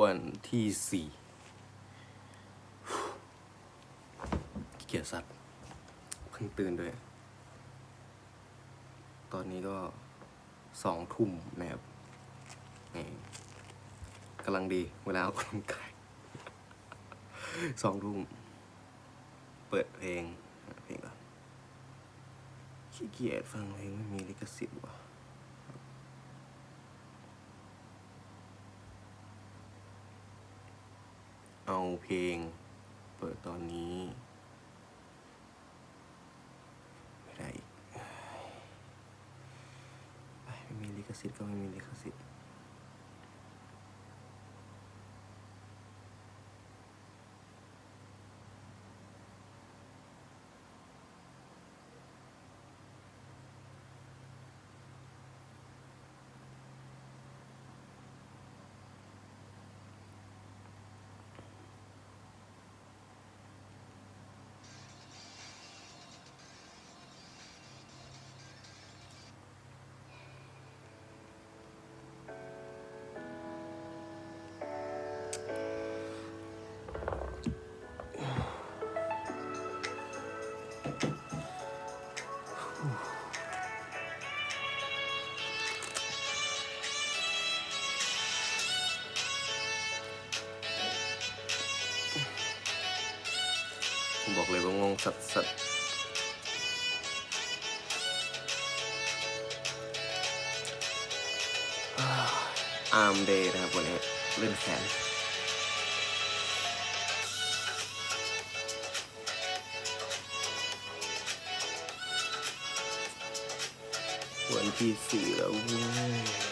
วันที่สี่เกียจสัตว์เพิ่งตื่นด้วย ตอนนี้ก็สองทุ่มนะครับนี่กำลังดีเวลาออกกำลังกายสองทุ่ม เปิดเพลงเพลงก่อนขี้เกียจฟังเพลงไม่มีลิขสิทธิ์ว่ะ เอาเพลง เปิดตอนนี้ ไม่ได้อีกไปไม่มีลิขสิทธิ์ก็ไม่มีลิขสิทธิ์ เลยว่างงสัดสัดอาร์มเดย์นะครับวันนี้เล่นแขนวันที่สี่แล้ว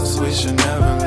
we should never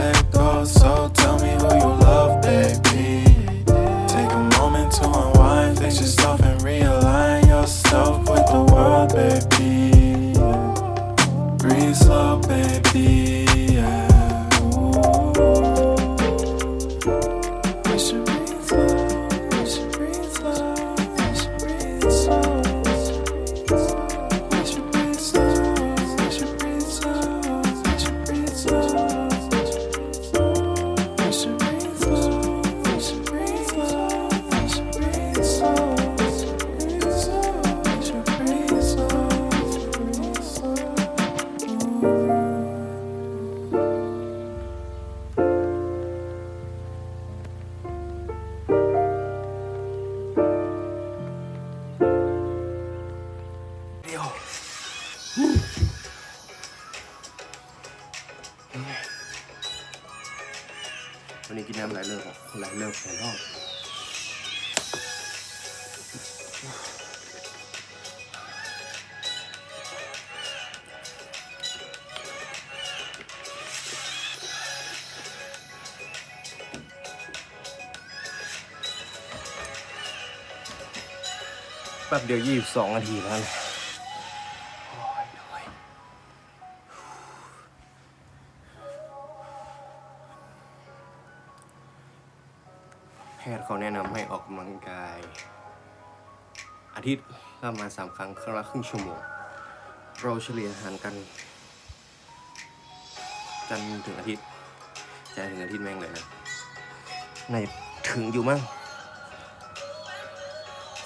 วันนี้กินน้ำหลายเลิกอะหลายเลิกหลายรอบแป๊บเดียวยี่สิบสองนาทีแล้วนะ ทย์เขาแนะนำให้ออกกำลังกาย อาทิตย์ละประมาณสามครั้งครั้งละครึ่งชั่วโมง เราเฉลี่ยอาหารกันจันถึงอาทิตย์จันถึงอาทิตย์แม่งเลยนะในถึงอยู่มั้ง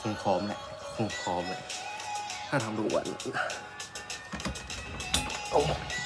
คงพร้อมแหละคงพร้อมแหละถ้าทำทุกวันจ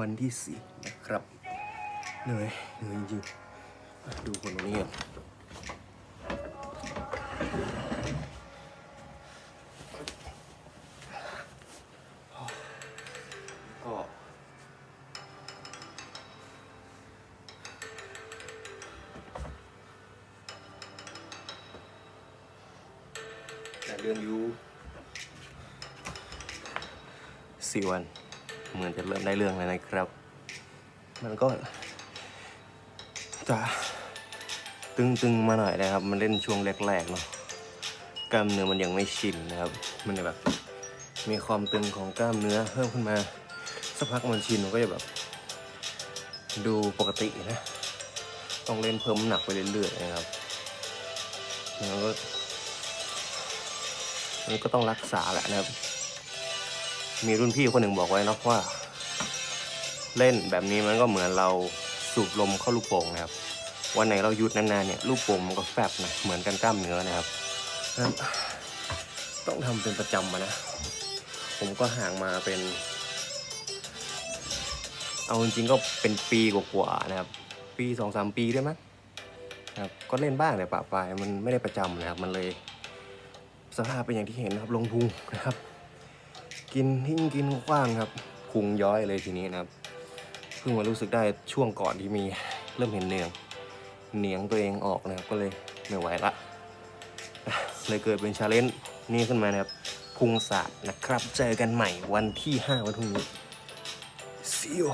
วันที่สี่นะครับเหนื่อยเหนื่อยจริงๆอะดูคนตรงนี้กันก็แต่เรื่องอยูสี่วัน เหมือนจะเริ่มได้เรื่องแล้วนะครับ มันก็ จะตึงๆมาหน่อยนะครับ มันเล่นช่วงแรกๆเนาะกล้ามเนื้อมันยังไม่ชินนะครับ มันจะแบบ มีความตึงของกล้ามเนื้อเพิ่มขึ้นมาสักพักมันชินมันก็จะแบบ ดูปกตินะ ต้องเล่นเพิ่มหนักไปเรื่อยๆนะครับแล้วก็มันก็ต้องรักษาแหละนะครับ มีรุ่นพี่คนหนึ่งบอกไว้นะว่า เล่นแบบนี้มันก็เหมือนเราสูบลมเข้าลูกโป่งนะครับ วันไหนเราหยุดนานๆเนี่ยลูกโป่งมันก็แฟบนะเหมือนกันกล้ามเนื้อนะครับนั้นต้องทำเป็นประจำมานะ ผมก็ห่างมาเป็น เอาจริงๆก็เป็นปีกว่าๆนะครับ ปีสองสามปีได้มั้งครับก็เล่นบ้างแต่ปะปลายมันไม่ได้ประจำนะครับ มันเลย สภาพเป็นอย่างที่เห็นนะครับลงพุงนะครับ กินทิ้งกินกว้างครับพุงย้อยเลยทีนี้นะครับเพิ่งมารู้สึกได้ช่วงก่อนที่มีเริ่มเห็นเนียงเนียงตัวเองออกนะครับก็เลยไม่ไหวละเลยเกิดเป็นชาเลนจ์นี่ขึ้นมานะครับพุงศาสตร์นะครับ เจอกันใหม่วันที่ 5 วันพรุ่งนี้ see you